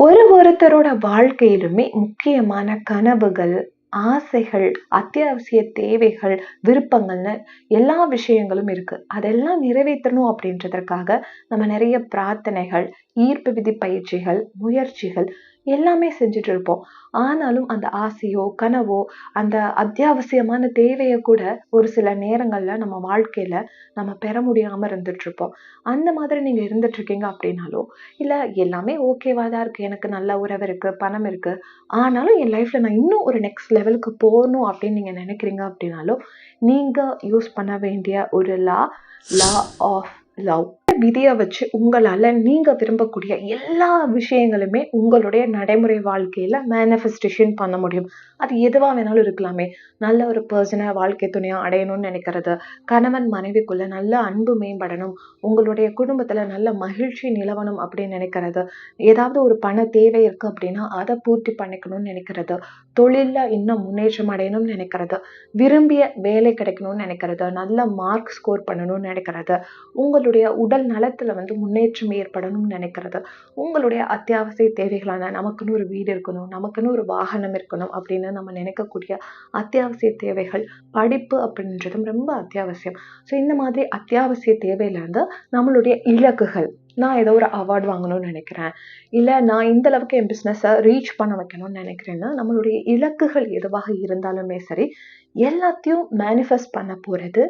ஒரு ஒருத்தரோட வாழ்க்கையிலுமே முக்கியமான கனவுகள் ஆசைகள் அத்தியாவசிய தேவைகள் விருப்பங்கள்னு எல்லா விஷயங்களும் இருக்கு. அதெல்லாம் நிறைவேற்றணும் அப்படின்றதற்காக நம்ம நிறைய பிரார்த்தனைகள் ஈர்ப்பு விதி பயிற்சிகள் முயற்சிகள் எல்லாமே செஞ்சுட்டு இருப்போம். ஆனாலும் அந்த ஆசையோ கனவோ அந்த அத்தியாவசியமான தேவையை கூட ஒரு சில நேரங்களில் நம்ம வாழ்க்கையில் நம்ம பெற முடியாமல் இருந்துட்டு இருப்போம். அந்த மாதிரி நீங்கள் இருந்துட்டுருக்கீங்க அப்படின்னாலோ இல்லை எல்லாமே ஓகேவாக தான் இருக்குது எனக்கு நல்ல உறவு இருக்குது பணம் இருக்குது ஆனாலும் என் லைஃப்பில் நான் இன்னும் ஒரு நெக்ஸ்ட் லெவலுக்கு போகணும் அப்படின்னு நீங்கள் நினைக்கிறீங்க அப்படின்னாலோ நீங்கள் யூஸ் பண்ண வேண்டிய ஒரு லா லா ஆஃப் லவ் விதியை வச்சு உங்களால நீங்க விரும்பக்கூடிய எல்லா விஷயங்களுமே உங்களுடைய நடைமுறை வாழ்க்கையில் மேனிஃபெஸ்டேஷன் பண்ண முடியும். அது எதுவாக வேணாலும் இருக்கலாமே. நல்ல ஒரு பர்சனை வாழ்க்கை துணையாக அடையணும்னு நினைக்கிறது. கணவன் மனைவிக்குள்ள நல்ல அன்பு மேம்படணும். உங்களுடைய குடும்பத்தில் நல்ல மகிழ்ச்சி நிலவணும் அப்படின்னு நினைக்கிறது. ஏதாவது ஒரு பண தேவை இருக்கு அப்படின்னா அதை பூர்த்தி பண்ணிக்கணும்னு நினைக்கிறது. தொழிலில் இன்னும் முன்னேற்றம் அடையணும்னு நினைக்கிறது. விரும்பிய வேலை கிடைக்கணும்னு நினைக்கிறது. நல்ல மார்க் ஸ்கோர் பண்ணணும்னு நினைக்கிறது. உங்களுடைய உடல் நலத்தில் வந்து முன்னேற்றம் ஏற்படணும்னு நினைக்கிறது. உங்களுடைய அத்தியாவசிய தேவைகளான நமக்குன்னு ஒரு வீடு இருக்கணும் நமக்குன்னு ஒரு வாகனம் இருக்கணும் அப்படின்னு நம்ம நினைக்கக்கூடிய அத்தியாவசிய தேவைகள் படிப்பு அப்படின்றதும் ரொம்ப அத்தியாவசியம். ஸோ இந்த மாதிரி அத்தியாவசிய தேவையிலேருந்து நம்மளுடைய இலக்குகள் நான் ஏதோ ஒரு அவார்ட் வாங்கணும்னு நினைக்கிறேன். இல்லை நான் இந்த அளவுக்கு என் பிஸ்னஸை ரீச் பண்ண வைக்கணும்னு நினைக்கிறேன்னா நம்மளுடைய இலக்குகள் எதுவாக இருந்தாலுமே சரி எல்லாத்தையும் மேனிஃபெஸ்ட் பண்ண போகிறது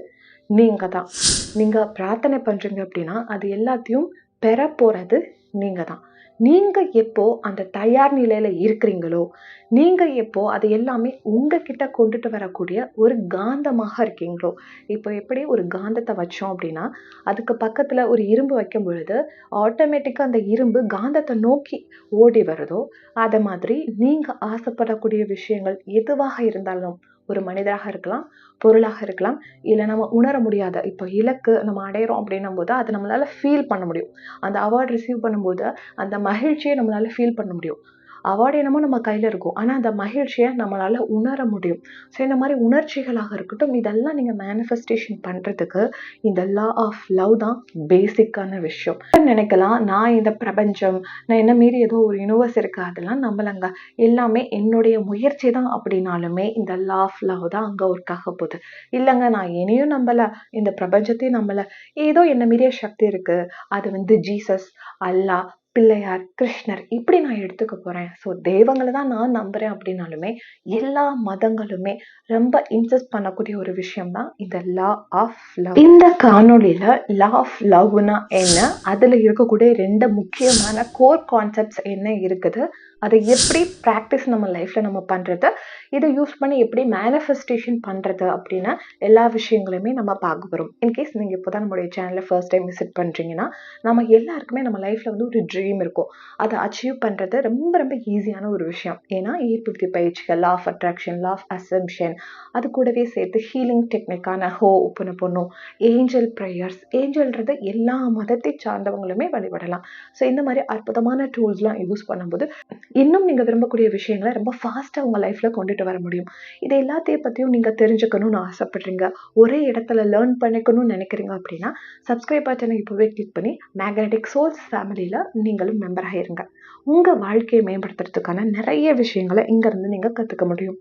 நீங்கள் தான் நீங்கள் பிரார்த்தனை பண்ணுறீங்க அப்படின்னா அது எல்லாத்தையும் பெற போகிறது நீங்கள் தான் நீங்கள் எப்போ அந்த தயார் நிலையில் இருக்கிறீங்களோ நீங்கள் எப்போ அது எல்லாமே உங்ககிட்ட கொண்டுட்டு வரக்கூடிய ஒரு காந்தமாக இருக்கீங்களோ இப்போ எப்படி ஒரு காந்தத்தை வச்சோம் அப்படின்னா அதுக்கு பக்கத்தில் ஒரு இரும்பு வைக்கும் பொழுது ஆட்டோமேட்டிக்காக அந்த இரும்பு காந்தத்தை நோக்கி ஓடி வருதோ அதை மாதிரி நீங்கள் ஆசைப்படக்கூடிய விஷயங்கள் எதுவாக இருந்தாலும் ஒரு மனிதராக இருக்கலாம் பொருளாக இருக்கலாம் இல்லை நம்ம உணர முடியாத இப்போ இலக்கு நம்ம அடையிறோம் அப்படின்னும் போது அதை நம்மளால ஃபீல் பண்ண முடியும். அந்த அவார்ட் ரிசீவ் பண்ணும்போது அந்த மகிழ்ச்சியை நம்மளால் ஃபீல் பண்ண முடியும். அவார்டு என்னமோ நம்ம கையில் இருக்கும். ஆனால் அந்த மகிழ்ச்சியை நம்மளால் உணர முடியும். ஸோ இந்த மாதிரி உணர்ச்சிகளாக இருக்கட்டும் இதெல்லாம் நீங்கள் மேனிஃபெஸ்டேஷன் பண்ணுறதுக்கு இந்த லா ஆஃப் லவ் தான் பேசிக்கான விஷயம். நினைக்கலாம்? நான் இந்த பிரபஞ்சம் நான் என்ன மீறி ஏதோ ஒரு யூனிவர்ஸ் இருக்குது அதெல்லாம் நம்மளங்க எல்லாமே என்னுடைய முயற்சி தான் அப்படின்னாலுமே இந்த லா ஆஃப் லவ் தான் அங்கே ஒர்க் ஆக போகுது. இல்லைங்க நான் என்னையும் நம்பல. இந்த பிரபஞ்சத்தையும் நம்மளை ஏதோ என்ன மீறிய சக்தி இருக்குது அது வந்து ஜீசஸ் அல்லாஹ் பிள்ளையார் கிருஷ்ணர் இப்படி நான் எடுத்துக்க போகிறேன் ஸோ தெய்வங்களை தான் நான் நம்புகிறேன் அப்படின்னாலுமே எல்லா மதங்களுமே ரொம்ப இன்சஸ்ட் பண்ணக்கூடிய ஒரு விஷயம் தான் இந்த லா ஆஃப் லவ் இந்த காணொலியில் லா ஆஃப் லவ்னா என்ன? அதில் இருக்கக்கூடிய ரெண்டு முக்கியமான கோர் கான்செப்ட்ஸ் என்ன இருக்குது? அதை எப்படி ப்ராக்டிஸ் நம்ம லைஃப்பில் நம்ம பண்ணுறது இதை யூஸ் பண்ணி எப்படி மேனிஃபெஸ்டேஷன் பண்ணுறது அப்படின்னு எல்லா விஷயங்களையுமே நம்ம பார்க்க போகிறோம் இன்கேஸ் நீங்கள் இப்போ தான் நம்மளுடைய சேனலை ஃபர்ஸ்ட் டைம் விசிட் பண்ணுறீங்கன்னா நம்ம எல்லாருக்குமே நம்ம லைஃப்பில் வந்து ஒரு ட்ரீம் இருக்கும். அதை அச்சீவ் பண்ணுறது ரொம்ப ரொம்ப ஈஸியான ஒரு விஷயம். ஏன்னா ஈர்ப்புத்தி பயிற்சிகள் law of attraction law of assumption அது கூடவே சேர்த்து ஹீலிங் டெக்னிக்கான ஹோ ஒப்பனை பண்ணும் ஏஞ்சல் ப்ரேயர்ஸ் ஏஞ்சல்ன்றது எல்லா மதத்தை சார்ந்தவங்களுமே வழிபடலாம். ஸோ இந்த மாதிரி அற்புதமான டூல்ஸ்லாம் யூஸ் பண்ணும்போது இன்னும் நீங்கள் விரும்பக்கூடிய விஷயங்களை ரொம்ப ஃபாஸ்ட்டாக உங்கள் லைஃப்பில் கொண்டுட்டு வர முடியும். இது எல்லாத்தையும் பற்றியும் நீங்கள் தெரிஞ்சுக்கணும்னு ஆசைப்படுறீங்க. ஒரே இடத்துல லேர்ன் பண்ணிக்கணும்னு நினைக்கிறீங்க அப்படின்னா சப்ஸ்கிரைப் பட்டனை இப்போவே கிளிக் பண்ணி மேக்னெட்டிக் சோல்ஸ் ஃபேமிலியில் நீங்களும் மெம்பர் ஆகிருங்க உங்கள் வாழ்க்கையை மேம்படுத்துறதுக்கான நிறைய விஷயங்களை இங்கேருந்து நீங்கள் கற்றுக்க முடியும்.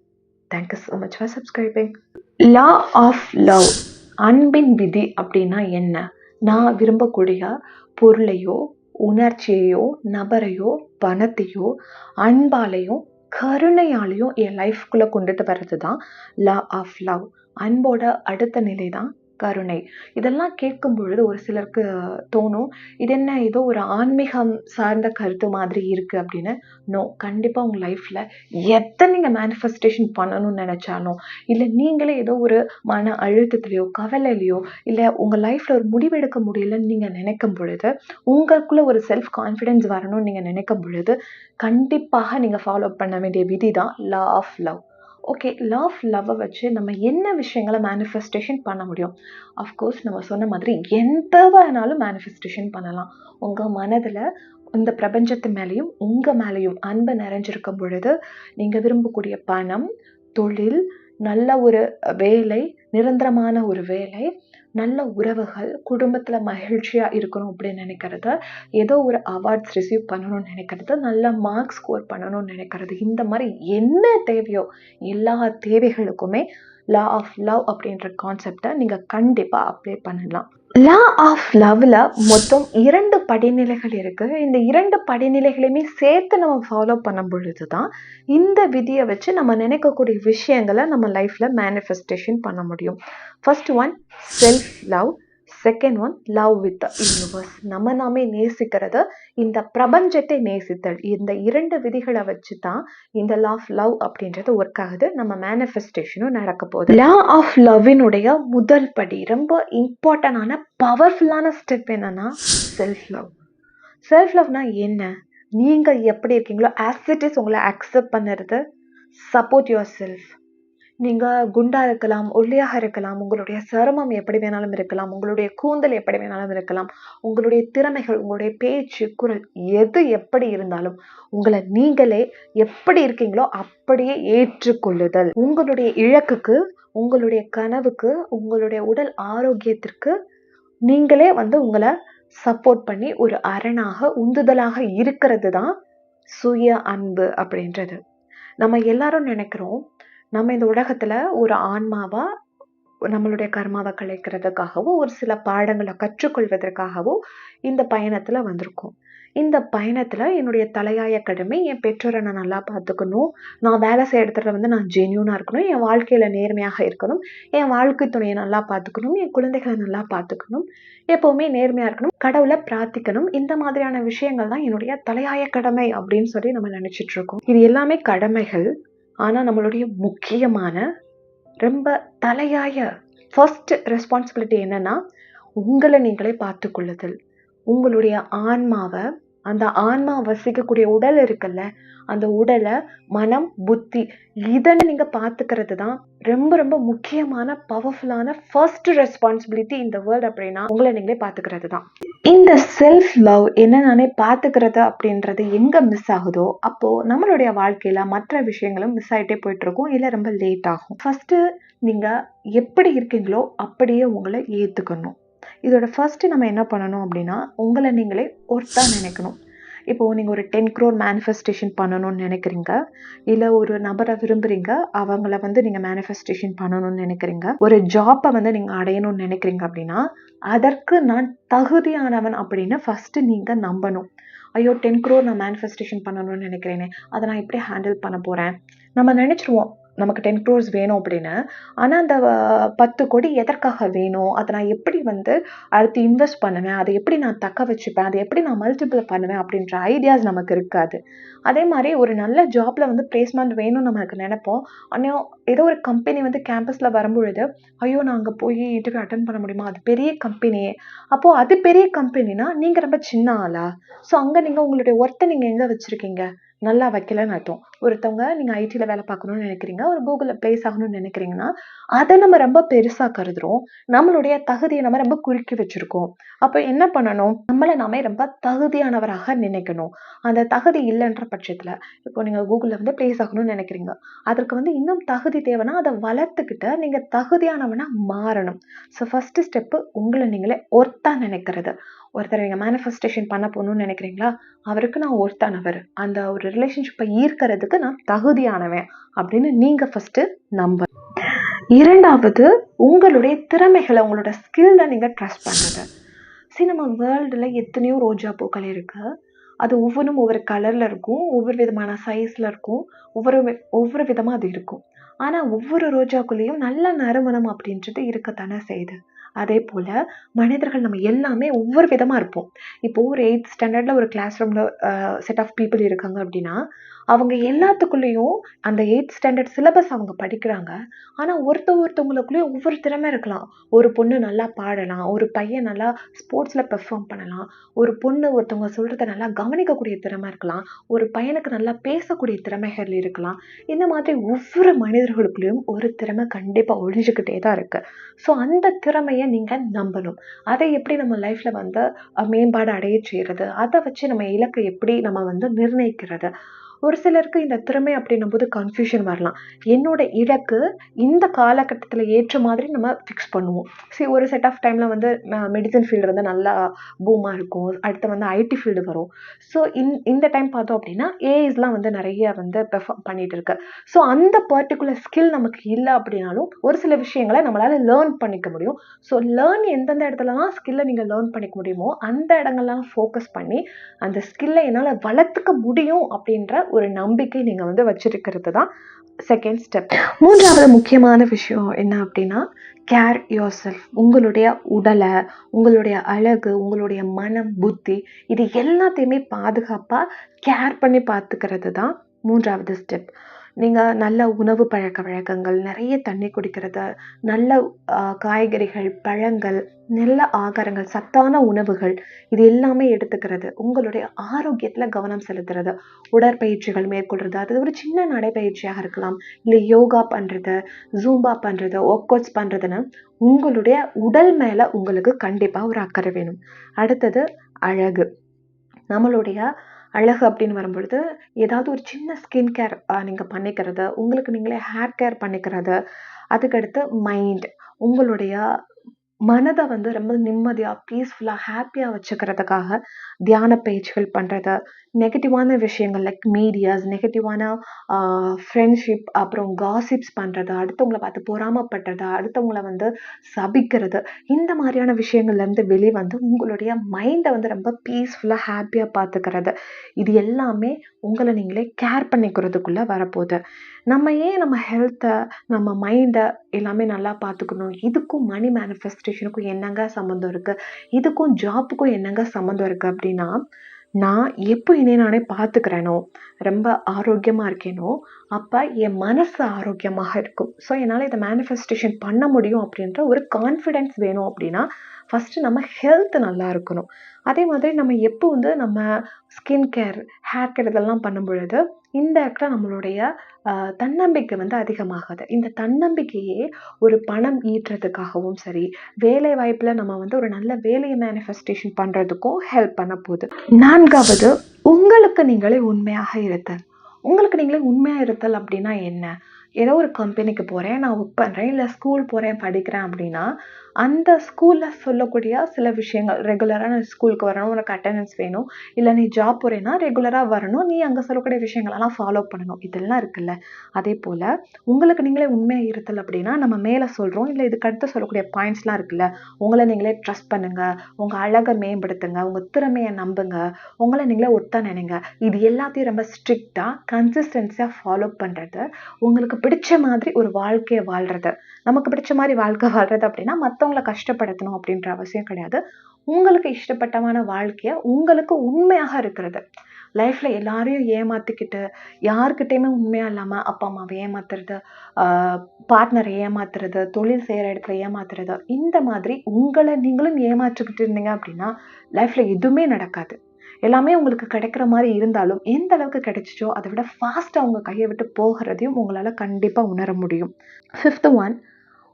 Thank you so much for subscribing law of love அன்பின் விதி அப்படின்னா என்ன? நான் விரும்பக்கூடிய பொருளையோ உணர்ச்சியையோ நபரையோ பணத்தையோ அன்பாலையும் கருணையாலையும் என் லைஃப்குள்ளே கொண்டுட்டு வர்றது தான் லா ஆஃப் லவ் அன்போட அடுத்த நிலை தான் கருணை. இதெல்லாம் கேட்கும் பொழுது ஒரு சிலருக்கு தோணும் இது என்ன ஏதோ ஒரு ஆன்மீகம் சார்ந்த கருத்து மாதிரி இருக்கு அப்படின்னு. நோ கண்டிப்பாக உங்கள் லைஃப்பில் எதை நீங்கள் மேனிஃபெஸ்டேஷன் பண்ணணும்னு நினச்சாலும் இல்லை நீங்களே ஏதோ ஒரு மன அழுத்தத்துலேயோ கவலையிலையோ இல்லை உங்கள் லைஃப்பில் ஒரு முடிவெடுக்க முடியலன்னு நீங்கள் நினைக்கும் பொழுது உங்களுக்குள்ள ஒரு செல்ஃப் கான்ஃபிடென்ஸ் வரணும்னு நீங்கள் நினைக்கும் பொழுது கண்டிப்பாக நீங்கள் ஃபாலோ பண்ண வேண்டிய விதி தான் law of love okay love லவ்வை வச்சு நம்ம என்ன விஷயங்களை மேனிஃபெஸ்டேஷன் பண்ண முடியும்? அஃப்கோர்ஸ் நம்ம சொன்ன மாதிரி எந்த வேணாலும் மேனிஃபெஸ்டேஷன் பண்ணலாம். உங்கள் மனதில் இந்த பிரபஞ்சத்து மேலேயும் உங்கள் மேலேயும் அன்பு நிறைஞ்சிருக்கும் பொழுது நீங்கள் விரும்பக்கூடிய பணம் தொழில் நல்ல ஒரு வேலை நிரந்தரமான ஒரு வேலை நல்ல உறவுகள் குடும்பத்தில் மகிழ்ச்சியாக இருக்கணும் அப்படின்னு நினைக்கிறது ஏதோ ஒரு அவார்ட்ஸ் ரிசீவ் பண்ணணும்னு நினைக்கிறது நல்ல மார்க் ஸ்கோர் பண்ணணும்னு நினைக்கிறது. இந்த மாதிரி என்ன தேவையோ எல்லா தேவைகளுக்குமே லா ஆஃப் லவ் அப்படின்ற கான்செப்டை நீங்கள் கண்டிப்பாக அப்ளை பண்ணலாம். லா ஆஃப் லவ்ல மொத்தம் இரண்டு படிநிலைகள் இருக்கு. இந்த இரண்டு படிநிலைகளையுமே சேர்த்து நம்ம ஃபாலோ பண்ணும் பொழுது தான் இந்த விதியை வச்சு நம்ம நினைக்கக்கூடிய விஷயங்களை நம்ம லைஃப்ல மேனிஃபெஸ்டேஷன் பண்ண முடியும். First one self love second one love with universe நம்ம நாமே நேசிக்கிறது இந்த பிரபஞ்சத்தை நேசித்தல். இந்த இரண்டு விதிகளை வச்சு தான் இந்த லா ஆஃப் லவ் அப்படின்றது ஒர்க் ஆகுது. நம்ம மேனிஃபெஸ்டேஷனும் நடக்க போகுது. லா ஆஃப் லவ்வினுடைய முதல் படி ரொம்ப இம்பார்ட்டண்டான பவர்ஃபுல்லான ஸ்டெப் என்னன்னா செல்ஃப் லவ் செல்ஃப் லவ்னா என்ன? நீங்கள் எப்படி இருக்கீங்களோ ஆஸ் இட் இஸ் உங்களை அக்செப்ட் பண்ணுறது சப்போர்ட் யுவர் செல்ஃப் நீங்கள் குண்டாக இருக்கலாம் ஒல்லியாக இருக்கலாம் உங்களுடைய சருமம் எப்படி வேணாலும் இருக்கலாம் உங்களுடைய கூந்தல் எப்படி வேணாலும் இருக்கலாம் உங்களுடைய திறமைகள் உங்களுடைய பேச்சு குரல் எது எப்படி இருந்தாலும் உங்களை நீங்களே எப்படி இருக்கீங்களோ அப்படியே ஏற்றுக்கொள்ளுதல். உங்களுடைய இலக்குக்கு உங்களுடைய கனவுக்கு உங்களுடைய உடல் ஆரோக்கியத்திற்கு நீங்களே வந்து உங்களை சப்போர்ட் பண்ணி ஒரு அரணாக உந்துதலாக இருக்கிறது தான் சுய அன்பு அப்படின்றது. நம்ம எல்லாரும் நினைக்கிறோம் நம்ம இந்த உலகத்துல ஒரு ஆன்மாவா நம்மளுடைய கர்மாவை கலைக்கிறதுக்காகவும் ஒரு சில பாடங்களை கற்றுக்கொள்வதற்காகவும் இந்த பயணத்துல வந்திருக்கோம். இந்த பயணத்துல என்னுடைய தலையாய கடமை என் பெற்றோரை நான் நல்லா பார்த்துக்கணும். நான் வேலை செய்ய இடத்துல வந்து நான் ஜென்யூனாக இருக்கணும். என் வாழ்க்கையில நேர்மையாக இருக்கணும். என் வாழ்க்கை துணையை நல்லா பார்த்துக்கணும். என் குழந்தைகளை நல்லா பார்த்துக்கணும். எப்பவுமே நேர்மையா இருக்கணும். கடவுளை பிரார்த்திக்கணும். இந்த மாதிரியான விஷயங்கள் தான் என்னுடைய தலையாய கடமை அப்படின்னு சொல்லி நம்ம நினைச்சிட்டு இருக்கோம். இது எல்லாமே கடமைகள். ஆனால் நம்மளுடைய முக்கியமான ரொம்ப தலையாய ஃபர்ஸ்ட் ரெஸ்பான்சிபிலிட்டி என்னென்னா உங்களை நீங்களே பார்த்து கொள்ளுதல் உங்களுடைய ஆன்மாவை அந்த ஆன்மா வசிக்கக்கூடிய உடல் இருக்குல்ல அந்த உடலை மனம் புத்தி இதை நீங்கள் பார்த்துக்கிறது தான் ரொம்ப ரொம்ப முக்கியமான பவர்ஃபுல்லான ஃபர்ஸ்ட் ரெஸ்பான்சிபிலிட்டி இந்த வேர்ல்ட் அப்படின்னா உங்களை நீங்களே பார்த்துக்கிறது தான் இந்த செல்ஃப் லவ் என்ன நானே பார்த்துக்கிறது அப்படின்றது எங்கே மிஸ் ஆகுதோ அப்போது நம்மளுடைய வாழ்க்கையில் மற்ற விஷயங்களும் மிஸ் ஆகிட்டே போயிட்டுருக்கும் இல்லை ரொம்ப லேட் ஆகும். ஃபஸ்ட்டு நீங்கள் எப்படி இருக்கீங்களோ அப்படியே உங்களை ஏற்றுக்கணும் இதோட ஃபஸ்ட்டு நம்ம என்ன பண்ணணும் அப்படின்னா உங்களை நீங்களே ஒர்த்தாக நினைக்கணும். இப்போது நீங்கள் ஒரு டென் க்ரோர் மேனிஃபெஸ்டேஷன் பண்ணணும்னு நினைக்கிறீங்க இல்லை ஒரு நபரை விரும்புகிறீங்க அவங்கள வந்து நீங்கள் மேனிஃபெஸ்டேஷன் பண்ணணும்னு நினைக்கிறீங்க ஒரு ஜாப்பை வந்து நீங்கள் அடையணும்னு நினைக்கிறீங்க அப்படின்னா அதற்கு நான் தகுதியானவன் அப்படின்னு ஃபஸ்ட்டு நீங்கள் நம்பணும். ஐயோ டென் க்ரோர் நான் மேனிஃபெஸ்டேஷன் பண்ணணும்னு நினைக்கிறேனே அதை நான் எப்படி ஹேண்டில் பண்ண போகிறேன் நம்ம நினச்சிருவோம் நமக்கு டென் க்ரோர்ஸ் வேணும் அப்படின்னு ஆனால் அந்த பத்து கோடி எதற்காக வேணும்? அதை நான் எப்படி வந்து அடுத்து இன்வெஸ்ட் பண்ணுவேன்? அதை எப்படி நான் தக்க வச்சுப்பேன்? அதை எப்படி நான் மல்டிபிள் பண்ணுவேன்? அப்படின்ற ஐடியாஸ் நமக்கு இருக்காது. அதே மாதிரி ஒரு நல்ல ஜாப்ல வந்து பிளேஸ்மெண்ட் வேணும்னு நமக்கு நினைப்போம். ஆனால் ஏதோ ஒரு கம்பெனி வந்து கேம்பஸில் வரும்பொழுது ஐயோ நான் அங்கே போய் இன்டர்வியூ அட்டன் பண்ண முடியுமா? அது பெரிய கம்பெனியே அப்போது அது பெரிய கம்பெனினா நீங்கள் ரொம்ப சின்ன ஆளா? ஸோ அங்கே நீங்கள் உங்களுடைய ஒர்த்தை நீங்கள் எங்கே வச்சுருக்கீங்க? நல்லா வைக்கலன்னு அர்த்தம். ஒருத்தவங்க நீங்கள் ஐடியில் வேலை பார்க்கணும்னு நினைக்கிறீங்க ஒரு கூகுளில் பிளேஸ் ஆகணும்னு நினைக்கிறீங்கன்னா அதை நம்ம ரொம்ப பெருசாக கருதுறோம் நம்மளுடைய தகுதியை நம்ம ரொம்ப குறுக்கி வச்சுருக்கோம். அப்போ என்ன பண்ணணும்? நம்மளை நாமே ரொம்ப தகுதியானவராக நினைக்கணும். அந்த தகுதி இல்லைன்ற பட்சத்தில் இப்போ நீங்கள் கூகுளில் வந்து பிளேஸ் ஆகணும்னு நினைக்கிறீங்க அதற்கு வந்து இன்னும் தகுதி தேவைன்னா அதை வளர்த்துக்கிட்டு நீங்கள் தகுதியானவனாக மாறணும். ஸோ ஃபஸ்ட்டு ஸ்டெப்பு உங்களை நீங்களே ஒர்த்தாக நினைக்கிறது. ஒருத்தர் நீங்கள் மேனிஃபெஸ்டேஷன் பண்ண போகணும்னு நினைக்கிறீங்களா? அவருக்கு நான் ஒருத்தானவர். அந்த ஒரு ரிலேஷன்ஷிப்பை ஈர்க்கிறதுக்கு நான் தகுதியானவன் அப்படின்னு நீங்கள் ஃபஸ்ட்டு நம்ப. இரண்டாவது உங்களுடைய திறமைகளை உங்களோட ஸ்கில்ல நீங்கள் ட்ரஸ்ட் பண்ணுறது சரி நம்ம வேர்ல்டில் எத்தனையோ ரோஜா பூக்கள் இருக்குது அது ஒவ்வொன்றும் ஒவ்வொரு கலரில் இருக்கும் ஒவ்வொரு விதமான சைஸில் இருக்கும் ஒவ்வொரு ஒவ்வொரு விதமாக அது இருக்கும். ஆனால் ஒவ்வொரு ரோஜாக்குள்ளேயும் நல்ல நறுமணம் அப்படின்றது இருக்கத்தானே செய்யுது. அதே போல் மனிதர்கள் நம்ம எல்லாமே ஒவ்வொரு விதமாக இருப்போம். இப்போ ஒரு எயித் ஸ்டாண்டர்டில் ஒரு கிளாஸ் ரூமில் செட் ஆஃப் பீப்புள் இருக்காங்க அப்படின்னா அவங்க எல்லாத்துக்குள்ளேயும் அந்த எயித் ஸ்டாண்டர்ட் சிலபஸ் அவங்க படிக்கிறாங்க. ஆனால் ஒருத்த ஒருத்தவங்களுக்குள்ளேயும் ஒவ்வொரு திறமை இருக்கலாம். ஒரு பொண்ணு நல்லா பாடலாம் ஒரு பையன் நல்லா ஸ்போர்ட்ஸில் பெர்ஃபார்ம் பண்ணலாம் ஒரு பொண்ணு ஒருத்தவங்க சொல்கிறத நல்லா கவனிக்கக்கூடிய திறமை இருக்கலாம் ஒரு பையனுக்கு நல்லா பேசக்கூடிய திறமைகள் இருக்கலாம். இந்த மாதிரி ஒவ்வொரு மனிதர்களுக்குள்ளேயும் ஒரு திறமை கண்டிப்பாக ஒழிஞ்சுக்கிட்டே தான் இருக்குது ஸோ அந்த திறமையை நீங்கள் நம்பணும். அதை எப்படி நம்ம லைஃப்பில் வந்து மேம்பாடு அடைய செய்கிறது அதை வச்சு நம்ம இலக்கை எப்படி நம்ம வந்து நிர்ணயிக்கிறது? ஒரு சிலருக்கு இந்த திறமை அப்படின்னும் போது கன்ஃபியூஷன் வரலாம். என்னோட இலக்கு இந்த காலகட்டத்தில் ஏற்ற மாதிரி நம்ம ஃபிக்ஸ் பண்ணுவோம். சரி ஒரு செட் ஆஃப் டைமில் வந்து மெடிசன் ஃபீல்டு வந்து நல்லா பூமாக இருக்கும். அடுத்து வந்து ஐடி ஃபீல்டு வரும். ஸோ இந் இந்த டைம் பார்த்தோம் அப்படின்னா ஏஐஸ்லாம் வந்து நிறைய வந்து பெர்ஃபார்ம் பண்ணிகிட்டு இருக்கு. ஸோ அந்த பர்டிகுலர் ஸ்கில் நமக்கு இல்லை அப்படின்னாலும் ஒரு சில விஷயங்களை நம்மளால் லேர்ன் பண்ணிக்க முடியும். ஸோ லேர்ன் எந்தெந்த இடத்துலலாம் ஸ்கில்லை நீங்கள் லேர்ன் பண்ணிக்க முடியுமோ அந்த இடங்கள்லாம் ஃபோக்கஸ் பண்ணி அந்த ஸ்கில்லை என்னால் வளர்த்துக்க முடியும் அப்படின்ற ஒரு நம்பிக்கை நீங்கள் வந்து வச்சிருக்கிறது தான் செகண்ட் ஸ்டெப் மூன்றாவது முக்கியமான விஷயம் என்ன அப்படின்னா கேர் யோர் செல்ஃப் உங்களுடைய உடலை உங்களுடைய அழகு உங்களுடைய மனம் புத்தி இது எல்லாத்தையுமே பாதுகாப்பாக கேர் பண்ணி பார்த்துக்கிறது தான் மூன்றாவது ஸ்டெப் நீங்கள் நல்ல உணவு பழக்க வழக்கங்கள் நிறைய தண்ணி குடிக்கிறது நல்ல காய்கறிகள் பழங்கள் நல்ல ஆகாரங்கள் சத்தான உணவுகள் இது எல்லாமே எடுத்துக்கிறது. உங்களுடைய ஆரோக்கியத்தில் கவனம் செலுத்துறது உடற்பயிற்சிகள் மேற்கொள்றது. அது ஒரு சின்ன நடைப்பயிற்சியாக இருக்கலாம். இல்லை யோகா பண்ணுறது ஜூம்பா பண்ணுறது ஒர்க் அவுட்ஸ் பண்ணுறதுன்னு உங்களுடைய உடல் மேலே உங்களுக்கு கண்டிப்பாக ஒரு அக்கறை வேணும். அடுத்தது அழகு. நம்மளுடைய அழகு அப்படின்னு வரும்பொழுது ஏதாவது ஒரு சின்ன ஸ்கின் கேர் நீங்கள் பண்ணிக்கிறது உங்களுக்கு நீங்களே ஹேர் கேர் பண்ணிக்கிறது அதுக்கடுத்து மைண்ட் உங்களுடைய மனதை வந்து ரொம்ப நிம்மதியாக பீஸ்ஃபுல்லாக ஹாப்பியாக வச்சுக்கிறதுக்காக தியான பயிற்சிகள் பண்ணுறது நெகட்டிவான விஷயங்கள் லைக் மீடியாஸ் நெகட்டிவான ஃப்ரெண்ட்ஷிப் அப்புறம் காசிப்ஸ் பண்ணுறது அடுத்தவங்கள பார்த்து பொறாமப்படுறது அடுத்தவங்கள வந்து சபிக்கிறது. இந்த மாதிரியான விஷயங்கள்லேருந்து வெளியே வந்து உங்களுடைய மைண்டை வந்து ரொம்ப பீஸ்ஃபுல்லாக ஹாப்பியாக பார்த்துக்கிறது. இது எல்லாமே உங்களை நீங்களே கேர் பண்ணிக்கிறதுக்குள்ளே வரப்போகுது. நம்ம ஏன் நம்ம ஹெல்த்தை நம்ம மைண்டை எல்லாமே நல்லா பார்த்துக்கணும்? இதுக்கும் மணி மேனிஃபெஸ்டேஷனுக்கும் என்னங்க சம்மந்தம் இருக்குது இதுக்கும் ஜாப்புக்கும் என்னங்க சம்மந்தம் இருக்குது அப்படின்னா நான் எப்போ என்னை நானே பார்த்துக்கிறேனோ ரொம்ப ஆரோக்கியமாக இருக்கேனோ அப்போ என் மனசு ஆரோக்கியமாக இருக்கும். ஸோ என்னால் இதை மேனிஃபெஸ்டேஷன் பண்ண முடியும் அப்படின்ற ஒரு கான்ஃபிடென்ஸ் வேணும் அப்படின்னா ஃபஸ்ட்டு நம்ம ஹெல்த் நல்லா இருக்கணும். அதே மாதிரி நம்ம எப்போ வந்து நம்ம ஸ்கின் கேர் ஹேர் கேர் இதெல்லாம் பண்ணும் பொழுது இந்த நம்மளுடைய தன்னம்பிக்கை வந்து அதிகமாகுது. இந்த தன்னம்பிக்கையே ஒரு பணம் ஈட்டுறதுக்காகவும் சரி வேலை வாய்ப்பில் நம்ம வந்து ஒரு நல்ல வேலையை மேனிஃபெஸ்டேஷன் பண்ணுறதுக்கும் ஹெல்ப் பண்ண போகுது. நான்காவது உங்களுக்கு நீங்களே உண்மையாக இருத்தல். உங்களுக்கு நீங்களே உண்மையாக இருத்தல் அப்படின்னா என்ன? ஏதோ ஒரு கம்பெனிக்கு போகிறேன் நான் ஒர்க் பண்ணுறேன் இல்லை ஸ்கூல் போகிறேன் படிக்கிறேன் அப்படின்னா அந்த ஸ்கூலில் சொல்லக்கூடிய சில விஷயங்கள் ரெகுலராக நான் ஸ்கூலுக்கு வரணும் உனக்கு அட்டண்டன்ஸ் வேணும் இல்லை நீ ஜாப் போகிறேன்னா ரெகுலராக வரணும் நீ அங்கே சொல்லக்கூடிய விஷயங்களெல்லாம் ஃபாலோ பண்ணணும். இதெல்லாம் இருக்குல்ல. அதே போல் உங்களுக்கு நீங்களே உண்மையாக இருத்தல் அப்படின்னா நம்ம மேலே சொல்கிறோம் இல்லை இதுக்கு அடுத்து சொல்லக்கூடிய பாயிண்ட்ஸ்லாம் இருக்குல்ல. உங்களை நீங்களே ட்ரஸ்ட் பண்ணுங்கள் உங்கள் அழகை மேம்படுத்துங்க உங்கள் திறமையை நம்புங்க உங்களை நீங்களே ஒத்தா நினைங்க. இது எல்லாத்தையும் ரொம்ப ஸ்ட்ரிக்டாக கன்சிஸ்டன்சியாக ஃபாலோ பண்ணுறது உங்களுக்கு பிடிச்ச மாதிரி ஒரு வாழ்க்கையை வாழ்கிறது நமக்கு பிடிச்ச மாதிரி வாழ்க்கை வாழ்கிறது அப்படின்னா மற்றவங்கள கஷ்டப்படுத்தணும் அப்படின்ற அவசியம் கிடையாது. உங்களுக்கு இஷ்டப்பட்டமான வாழ்க்கையை உங்களுக்கு உண்மையாக இருக்கிறது. லைஃப்பில் எல்லாரையும் ஏமாற்றிக்கிட்டு யாருக்கிட்டேயுமே உண்மையாக இல்லாமல் அப்பா அம்மாவை ஏமாத்துறது பார்ட்னரை ஏமாத்துறது தொழில் செய்கிற இடத்துல ஏமாத்துறது இந்த மாதிரி உங்களை நீங்களும் ஏமாற்றிக்கிட்டு இருந்தீங்க அப்படின்னா லைஃப்பில் எதுவுமே நடக்காது. எல்லாமே உங்களுக்கு கிடைக்கிற மாதிரி இருந்தாலும் எந்த அளவுக்கு கிடைச்சிச்சோ அதை விட ஃபாஸ்ட்டாக உங்கள் கையை விட்டு போகிறதையும் உங்களால் கண்டிப்பாக உணர முடியும். ஃபிஃப்த் ஒன்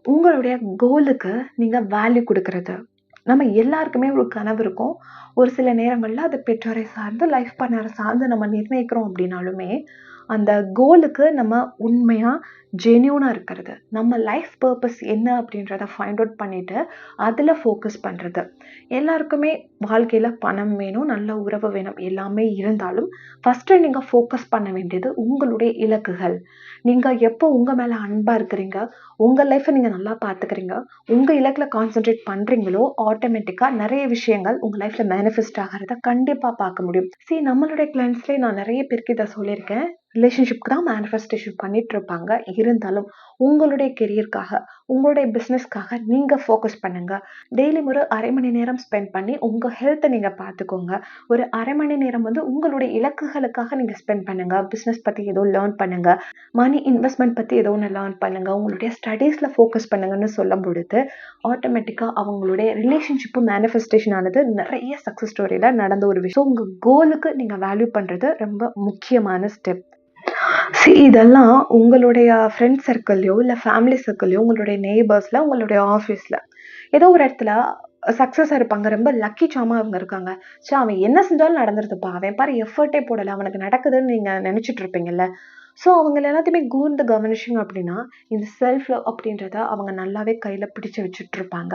உங்களுடைய கோலுக்கு நீங்கள் வேல்யூ கொடுக்கறது. நம்ம எல்லாருக்குமே ஒரு கனவு இருக்கும். ஒரு சில நேரங்களில் அது பெற்றோரை சார்ந்து லைஃப் பார்ட்னரை சார்ந்து நம்ம நிர்ணயிக்கிறோம் அப்படின்னாலுமே அந்த கோலுக்கு நம்ம உண்மையாக ஜென்யூனாக இருக்கிறது. நம்ம லைஃப் பர்பஸ் என்ன அப்படின்றத ஃபைண்ட் அவுட் பண்ணிவிட்டு அதில் ஃபோக்கஸ் பண்ணுறது எல்லாருக்குமே வாழ்க்கையில் பணம் வேணும் நல்ல உறவு வேணும் எல்லாமே இருந்தாலும் ஃபஸ்ட்டு நீங்கள் ஃபோக்கஸ் பண்ண வேண்டியது உங்களுடைய இலக்குகள். நீங்கள் எப்போ உங்கள் மேலே அன்பாக இருக்கிறீங்க உங்கள் லைஃப்பை நீங்கள் நல்லா பார்த்துக்கிறீங்க உங்கள் இலக்கில் கான்சென்ட்ரேட் பண்ணுறீங்களோ ஆட்டோமேட்டிக்காக நிறைய விஷயங்கள் உங்கள் லைஃப்பில் மேனிஃபெஸ்ட் ஆகிறத கண்டிப்பாக பார்க்க முடியும். சரி நம்மளுடைய கிளைண்ட்ஸ்லேயே நான் நிறைய பேருக்கு இதை சொல்லியிருக்கேன். ரிலேஷன்ஷிப்க்கு தான் மேனிஃபெஸ்டேஷன் பண்ணிகிட்டு இருப்பாங்க இருந்தாலும் உங்களுடைய கெரியருக்காக உங்களுடைய பிஸ்னஸ்க்காக நீங்கள் ஃபோக்கஸ் பண்ணுங்கள் டெய்லி ஒரு அரை மணி நேரம் ஸ்பெண்ட் பண்ணி உங்கள் ஹெல்த்தை நீங்கள் பார்த்துக்கோங்க ஒரு அரை மணி நேரம் வந்து உங்களுடைய இலக்குகளுக்காக நீங்கள் ஸ்பெண்ட் பண்ணுங்கள் பிஸ்னஸ் பற்றி ஏதோ லேர்ன் பண்ணுங்கள் மணி இன்வெஸ்ட்மெண்ட் பற்றி ஏதோ ஒன்று லேர்ன் பண்ணுங்கள் உங்களுடைய ஸ்டடீஸில் ஃபோக்கஸ் பண்ணுங்கன்னு சொல்லும் பொழுது ஆட்டோமேட்டிக்காக அவங்களுடைய ரிலேஷன்ஷிப்பு மேனிஃபெஸ்டேஷன் ஆனது நிறைய சக்ஸஸ் ஸ்டோரியில் நடந்த ஒரு விஷயம். உங்கள் கோலுக்கு நீங்கள் வேல்யூ பண்ணுறது ரொம்ப முக்கியமான ஸ்டெப் சி இதெல்லாம் உங்களுடைய ஃப்ரெண்ட் சர்க்கிள்லையோ இல்லை ஃபேமிலி சர்க்கிள்லையோ உங்களுடைய நெய்பர்ஸில் உங்களுடைய ஆஃபீஸில் ஏதோ ஒரு இடத்துல சக்ஸஸாக இருப்பாங்க. ரொம்ப லக்கி சாமா அவங்க இருக்காங்க. சே அவன் என்ன செஞ்சாலும் நடந்துருதுப்பா. அவன் பாரு எஃபர்ட்டே போடலை. அவனுக்கு நடக்குதுன்னு நீங்கள் நினச்சிட்டு இருப்பீங்கல்ல. ஸோ அவங்க எல்லாத்தையுமே கூர்ந்து கவனிச்சிங்க அப்படின்னா இந்த செல்ஃப் லவ் அப்படின்றத அவங்க நல்லாவே கையில் பிடிச்சி வச்சுட்ருப்பாங்க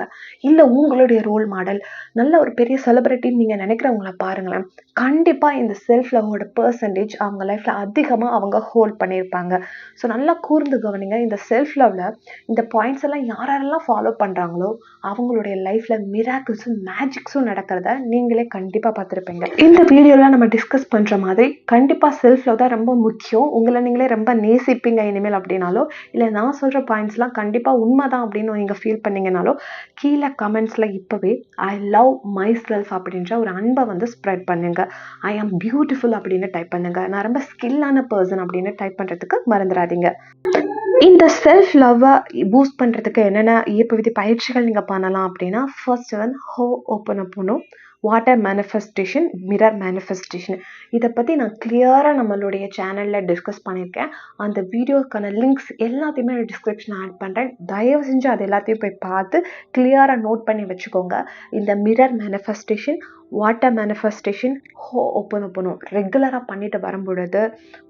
இல்லை உங்களுடைய ரோல் மாடல் நல்ல ஒரு பெரிய செலிப்ரிட்டின்னு நீங்கள் நினைக்கிறவங்கள பாருங்களேன். கண்டிப்பாக இந்த செல்ஃப் லவ்வோட பர்சன்டேஜ் அவங்க லைஃப்பில் அதிகமாக அவங்க ஹோல்ட் பண்ணியிருப்பாங்க. ஸோ நல்லா கூர்ந்து கவனிங்க இந்த செல்ஃப் லவ்வில் இந்த பாயிண்ட்ஸ் எல்லாம் யார் யாரெல்லாம் ஃபாலோ பண்ணுறாங்களோ அவங்களுடைய லைஃப்பில் மிராக்கிள்ஸும் மேஜிக்ஸும் நடக்கிறத நீங்களே கண்டிப்பாக பார்த்துருப்பீங்க. இந்த வீடியோவில் நம்ம டிஸ்கஸ் பண்ணுற மாதிரி கண்டிப்பாக செல்ஃப் லவ் தான் ரொம்ப முக்கியம். உங்களை நீங்களே ரொம்ப நேசிப்பீங்க இனிமேல் அப்படின்னாலோ இல்லை நான் சொல்கிற பாயிண்ட்ஸ்லாம் கண்டிப்பாக உண்மை தான் அப்படின்னு நீங்கள் ஃபீல் பண்ணிங்கனாலோ கீழே கமெண்ட்ஸில் இப்போவே ஐ லவ் மை செல்ஃப் அப்படின்ற ஒரு அன்பை வந்து ஸ்ப்ரெட் பண்ணுங்க. ஐ ஆம் பியூட்டிஃபுல் அப்படின்னு டைப் பண்ணுங்க. நான் ரொம்ப ஸ்கில்லான பர்சன் அப்படின்னு டைப் பண்ணுறதுக்கு மறந்துடாதீங்க. இந்த செல்ஃப் லவ்வை பூஸ்ட் பண்ணுறதுக்கு என்னென்ன ஈர்ப்பு விதி பயிற்சிகள் நீங்கள் பண்ணலாம் அப்படின்னா ஃபர்ஸ்ட் ஒன் ஹோ ஓப்பன் பண்ணணும் வாட்டர் மேனிஃபெஸ்டேஷன் மிரர் மேனிஃபெஸ்டேஷன் இதை பற்றி நான் கிளியராக நம்மளுடைய சேனலில் டிஸ்கஸ் பண்ணியிருக்கேன். அந்த வீடியோக்கான லிங்க்ஸ் எல்லாத்தையுமே நான் டிஸ்கிரிப்ஷன் ஆட் பண்ணுறேன் தயவு செஞ்சு அது எல்லாத்தையும் போய் பார்த்து கிளியராக நோட் பண்ணி வச்சுக்கோங்க. இந்த மிரர் மேனிஃபெஸ்டேஷன் வாட்டர் மேனிஃபெஸ்டேஷன் ஹோ ஓப்பன் ஓப்பனும் ரெகுலராக பண்ணிட்டு வரும்பொழுது